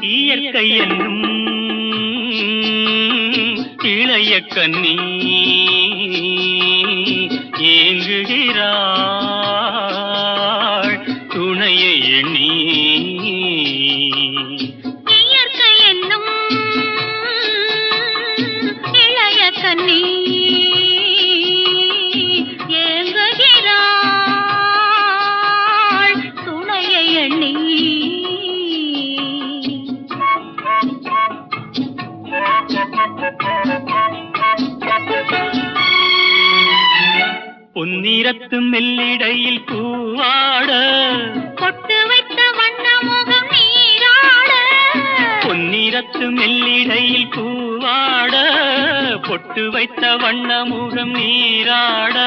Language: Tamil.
இயற்கை என்னும் இளைய கண்ணி ஏங்குகிறாள் துணையை எண்ணி. இயற்கை என்னும் இளைய கண்ணி பொன்னிறத்து மெல்லிடையில் பூவாட. பொட்டு வைத்த வண்ண முகம் நீராட. பொன்னிறத்து மெல்லிடையில் பூவாட. பொட்டு வைத்த வண்ண முகம் நீராட.